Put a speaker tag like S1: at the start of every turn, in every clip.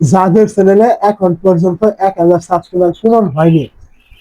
S1: যাদের চ্যানেলে এখন পর্যন্ত এক হাজার সাবস্ক্রাইবার পূরণ হয়নি,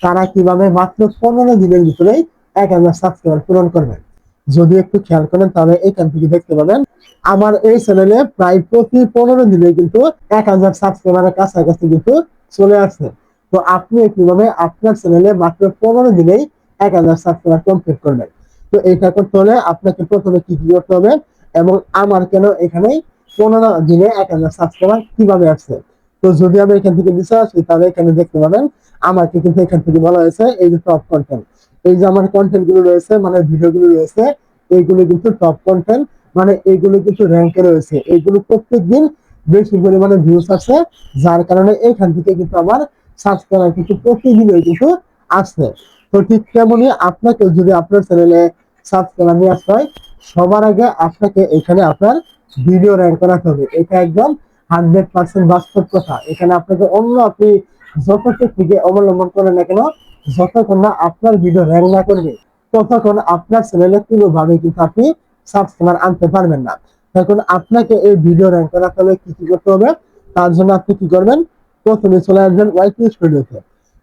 S1: তারা কীভাবে মাত্র পনেরো দিনের ভিতরেই এক হাজার সাবস্ক্রাইবার পূরণ করবেন? যদি একটু খেয়াল করেন, তাহলে এখান থেকে দেখতে পাবেন, আমার এই চ্যানেলে প্রায় প্রতি পনেরো দিনে কিন্তু এক হাজার সাবস্ক্রাইবারের কাছাকাছি কিন্তু চলে আসছে। তো আপনি কীভাবে আপনার চ্যানেলে মাত্র পনেরো দিনেই এক হাজার সাবস্ক্রাইবার কমপ্লিট করবেন? তো এটা করতে হলে আপনাকে প্রথমে কি কি করতে হবে এবং আমার কেন এখানে পনেরো দিনে এক হাজার সাবস্ক্রাইবার কীভাবে আসছে তো যদি আমি এখান থেকে নিচে আসি, তাহলে এখানে দেখতে পাবেন, আমাকে কিন্তু এখান থেকে বলা হয়েছে এই যে টপ কন্টেন্ট এই যে আমার কন্টেন্টগুলো রয়েছে মানে ভিডিও গুলো রয়েছে এইগুলো কিন্তু টপ কন্টেন্ট মানে এইগুলো কিন্তু র্যাঙ্কে রয়েছে। এইগুলো প্রত্যেক দিন বেশি পরিমাণে ভিউজ আছে যার কারণে এখান থেকে কিন্তু আমার সাবস্ক্রাইবার কিন্তু প্রতিদিনই কিন্তু আসছে তো ঠিক তেমনই আপনাকে যদি আপনার চ্যানেলে সাবস্ক্রাইবার নিয়ে আসতে হয়, সবার আগে আপনাকে এখানে আপনার ভিডিও র্যাঙ্ক করাতে হবে। এটা একদম হান্ড্রেড পার্সেন্ট বাস্তব কথা। এখানে আপনাকে অন্য আপনি যত টেকনিকে অবলম্বন করেন না কেন, যতক্ষণ না আপনার ভিডিও র্যাঙ্ক না করবে, ততক্ষণ আপনার চ্যানেলে কোনোভাবে কিন্তু আপনি সাবস্ক্রাইবার আনতে পারবেন না। এখন আপনাকে এই ভিডিও র্যাঙ্ক করাতে হলে কি কি করতে হবে, তার জন্য আপনি কি করবেন, প্রথমে চলে আসবেন ওয়াইটি স্টুডিওতে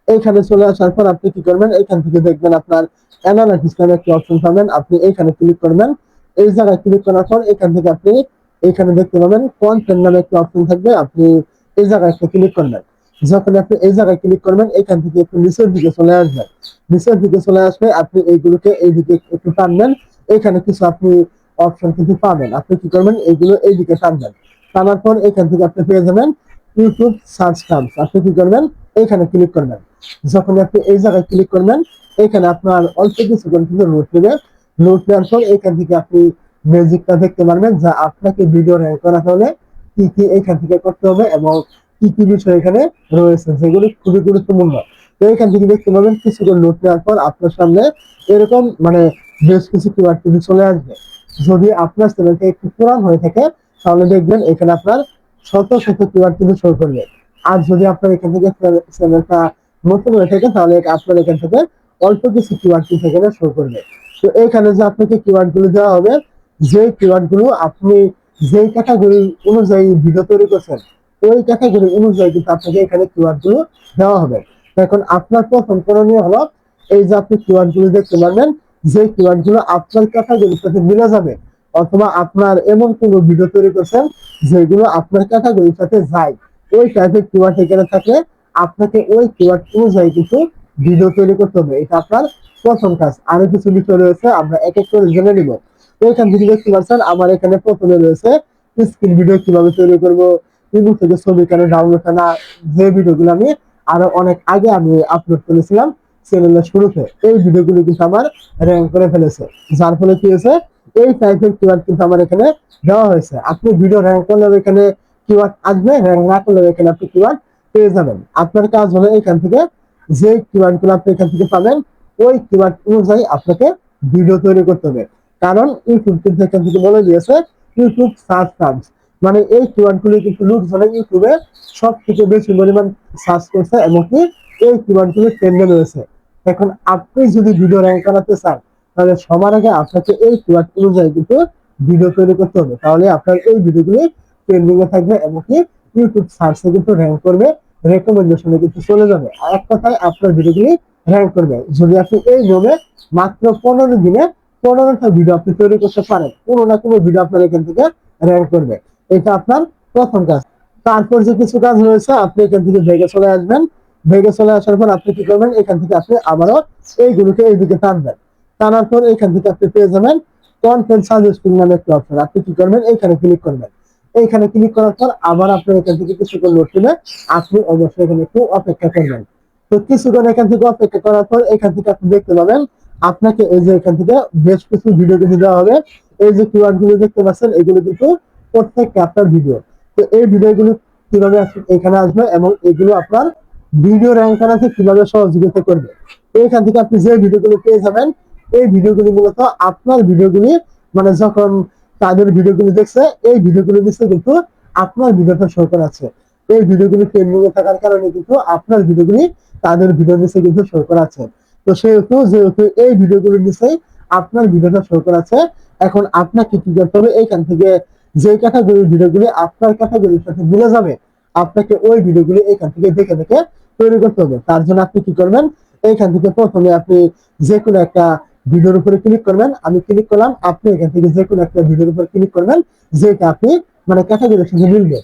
S1: এইখানে চলে আসার পর আপনি কি করবেন, এখান থেকে দেখবেন আপনার অ্যানালাইসিস নামে একটি অপশন পাবেন। আপনি এইখানে ক্লিক করবেন, এই জায়গায় ক্লিক করার পর এখান থেকে আপনি এখানে দেখতে পাবেন কন্টেন্ট নামে একটি অপশন থাকবে, আপনি এই জায়গায় একটা ক্লিক করবেন। যখন আপনি এই জায়গায় ক্লিক করবেন, এখান থেকে একটু নিচের দিকে চলে আসবেন নিচের দিকে চলে আসবে আপনি এইগুলোকে এইদিকে একটু টানবেন, এখানে কিছু আপনি অপশন কিন্তু পাবেন। আপনি কি করবেন? এইগুলো এইদিকে টানবেন। টানার পর এখান থেকে আপনি পেয়ে যাবেন ইউটিউব সার্চ টার্মস আপনি কি করবেন? এখানে ক্লিক করবেন। যখন আপনি এই জায়গায় ক্লিক করবেন, এখানে আপনার অল্প কিছুক্ষণ কিন্তু নোট নেবে। নোট নেওয়ার পর এখান থেকে আপনি ম্যাজিকটা দেখতে পারবেন যা আপনাকে ভিডিও র্যাঙ্ক করাতে হলে কি কি এখান থেকে করতে হবে এবং কি কি বিষয় এখানে রয়েছে, যেগুলো খুবই গুরুত্বপূর্ণ। তো এখান থেকে দেখতে পাবেন কিছুক্ষণ নোট নেওয়ার পর আপনার সামনে এরকম মানে বেশ কিছু কিওয়ার্ড কিন্তু চলে আসবে। যদি আপনার চ্যানেলটা একটু পুরান হয়ে থাকে, তাহলে দেখবেন এখানে আপনার শত শত কিওয়ার্ড কিন্তু শো করবে। আর যদি আপনার এখান থেকে চ্যানেলটা নতুন হয়ে থাকে, তাহলে আপনার এখান থেকে অল্প কিছু কিওয়ার্ড কিন্তু এখানে শো করবে। তো এখানে যে আপনাকে কিওয়ার্ডগুলো দেওয়া হবে যে কিওয়ার্ডগুলো আপনি যেই ক্যাটাগরি অনুযায়ী ভিডিও তৈরি করছেন, ওই ক্যাটাগরি অনুযায়ী কিন্তু আপনাকে এখানে কিওয়ার্ডগুলো দেওয়া হবে। এখন আপনার প্রথম করণীয় হলো এই যে আপনি কিওয়ার্ডগুলো দেখতে পারবেন, যে কিওয়ার্ডগুলো আপনার ক্যাটাগরির সাথে মিলে যাবে, অথবা আপনার এমন কোন ভিডিও তৈরি করছেন যেগুলো আপনার ক্যাটাগরির সাথে যায়, ওই টাইপের কিওয়ার্ড এখানে থাকলে আপনাকে ওই কিওয়ার্ড অনুযায়ী কিন্তু ভিডিও তৈরি করতে হবে। এটা আপনার প্রথম কাজ। আরও কিছু বিষয় রয়েছে, আমরা এক এক করে জেনে নিব। এখান থেকে দেখতে পাচ্ছেন, আমার এখানে প্রথমে রয়েছে স্ক্রিন ভিডিও কীভাবে তৈরি করব ইউটিউব থেকে ছবি কেন ডাউনলোড কেনা যে ভিডিওগুলো আমি আরও অনেক আগে আমি আপলোড করেছিলাম চ্যানেলের শুরুতে, এই ভিডিওগুলো কিন্তু আমার র্যাঙ্ক করে ফেলেছে। যার ফলে কি হয়েছে, এই টাইপের কিওয়ার্ড কিন্তু আমার এখানে দেওয়া হয়েছে। আপনি ভিডিও র্যাঙ্ক করলে এখানে কিওয়ার্ড আসবে র্যাঙ্ক না করলে এখানে আপনি কিওয়ার্ড পেয়ে যাবেন। আপনার কাজ হলো এখান থেকে যে কিওয়ার্ডগুলো আপনি এখান থেকে পাবেন, ওই কিওয়ার্ড অনুযায়ী আপনাকে ভিডিও তৈরি করতে হবে। কারণ ইউটিউব কিন্তু বলে দিয়েছে, ইউটিউব সার্চ টার্মস মানে এই কিওয়ার্ড গুলি কিন্তু লোকজনে ইউটিউবে সব থেকে বেশি পরিমাণ সার্চ করছে এমনকি এই কিওয়ার্ড গুলি ট্রেন্ডে রয়েছে। এখন আপনি যদি ভিডিও র্যাঙ্ক করাতে চান, তাহলে সবার আগে আপনাকে এই কিওয়ার্ড অনুযায়ী কিন্তু ভিডিও তৈরি করতে হবে। তাহলে আপনার এই ভিডিওগুলি ট্রেন্ডিং এ থাকবে এমনকি ইউটিউব সার্চে কিন্তু র্যাঙ্ক করবে রেকমেন্ডেশনে কিন্তু চলে যাবে। আর এক কথায় আপনার ভিডিওগুলি র্যাঙ্ক করবে। যদি আপনি এই নিয়মে মাত্র পনেরো দিনে পনেরোটা ভিডিও আপনি তৈরি করতে পারেন। কোনো না কোনো ভিডিও আপনার এখান থেকে র্যাঙ্ক করবে। এটা আপনার প্রথম কাজ। তারপর যে কিছু কাজ রয়েছে, আপনি এখান থেকে ভেগে চলে আসবেন। ভেগে চলে আসার পর আপনি কি করবেন? এখান থেকে আপনি আবারও এইগুলোকে এইদিকে টানবেন। টানার পর এখান থেকে আপনি পেয়ে যাবেন কন্টেন্ট সাজেস্টিং নামে একটা অপশন আপনি কি করবেন? এইখানে ক্লিক করবেন। এইখানে ক্লিক করার পর আবার আপনার এখান থেকে কিছুক্ষণ নোট নেবে আপনি অবশ্যই এখানে একটু অপেক্ষা করবেন। তো কিছুক্ষণ এখান থেকে অপেক্ষা করার পর এখান থেকে আপনি দেখতে পাবেন আপনাকে এই যে এখান থেকে বেশ কিছু ভিডিও কিন্তু দেওয়া হবে। এই যে কিওয়ার্ডগুলো দেখতে পাচ্ছেন, এগুলো কিন্তু প্রত্যেকটা আপনার ভিডিও তো এই ভিডিওগুলো কীভাবে এখানে আসবে এবং এগুলো আপনার ভিডিও র্যাঙ্ক করাতে কীভাবে সহযোগিতা করবে? এখান থেকে আপনি যে ভিডিওগুলো পেয়ে যাবেন, এই ভিডিওগুলি মূলত আপনার ভিডিওগুলি মানে যখন তাদের ভিডিওগুলি দেখছে, এই ভিডিও ভিডিওগুলি দিচ্ছে কিন্তু আপনার ভিডিওটা শো আছে। এই ভিডিওগুলি ট্রেন্ডিং এ থাকার কারণে কিন্তু আপনার ভিডিওগুলি তাদের ভিডিও নিচে কিন্তু শো করাচ্ছে তো সেহেতু যেহেতু এই ভিডিওগুলির নিচেই আপনার ভিডিওটা শো করাচ্ছে এখন আপনাকে কি করতে হবে? এইখান থেকে যে ক্যাটাগরির ভিডিওগুলি আপনার ক্যাটাগরির সাথে মিলে যাবে, আপনাকে ওই ভিডিওগুলি এখান থেকে দেখে দেখে তৈরি করতে হবে। তার জন্য আপনি কি করবেন? এইখান থেকে প্রথমে আপনি যে কোনো একটা ভিডিওর উপরে ক্লিক করবেন। আমি ক্লিক করলাম, আপনি এখান থেকে যে কোনো একটা ভিডিওর উপর ক্লিক করবেন, যেটা আপনি মানে ক্যাটাগরির সাথে মিলবে।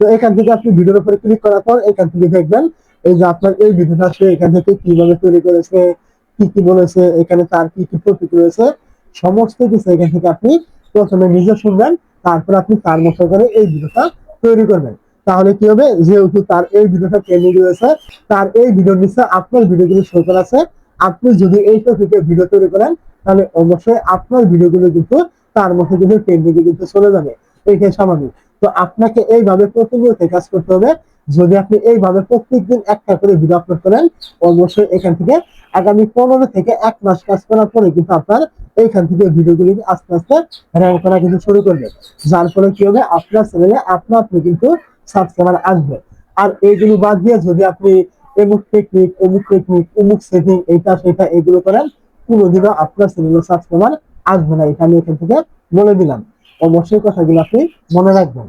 S1: তো এখান থেকে আপনি ভিডিওর উপরে ক্লিক করার পর এখান থেকে দেখবেন, এই যে আপনার এই ভিডিওটা সে এখান থেকে কীভাবে তৈরি করেছে কি কি বলেছে, এখানে তার কি কি টপিক রয়েছে, সমস্ত কিছু এখান থেকে আপনি প্রথমে নিজে শুনবেন, তারপর আপনি তার মতো করে এই ভিডিওটা তৈরি করবেন। তাহলে কি হবে, যেহেতু তার এই ভিডিওটা ট্রেন্ডিং রয়েছে, তার এই ভিডিওর নিচে আপনার ভিডিওগুলো শো করা আছে, আপনি যদি এই টপিকে ভিডিও তৈরি করেন, তাহলে অবশ্যই আপনার ভিডিওগুলো কিন্তু তার মধ্যে কিন্তু ট্রেন্ডিংয়ে কিন্তু চলে যাবে। এইটাই স্বাভাবিক। তো আপনাকে এইভাবে প্রতিনিয়ত কাজ করতে হবে যদি আপনি এইভাবে প্রত্যেকদিন একটা করে ভিডিও আপলোড করেন, অবশ্যই এখান থেকে আগামী পনেরো থেকে এক মাস কাজ করার পরে কিন্তু আপনার এইখান থেকে ভিডিওগুলি আস্তে আস্তে র্যাঙ্ক করা কিন্তু শুরু করবে। যার ফলে কি হবে? আপনার চ্যানেলে আপনা আপনি কিন্তু সাবস্ক্রাইবার আসবে। আর এইগুলো বাদ দিয়ে যদি আপনি অমুক টেকনিক অমুক টেকনিক অমুক সেটিং এইটা সেটা এগুলো করেন, কোনোদিনও আপনার চ্যানেলে সাবস্ক্রাইবার আসবে না। এটা আমি এখান থেকে বলে দিলাম। অবশ্যই কথাগুলো আপনি মনে রাখবেন।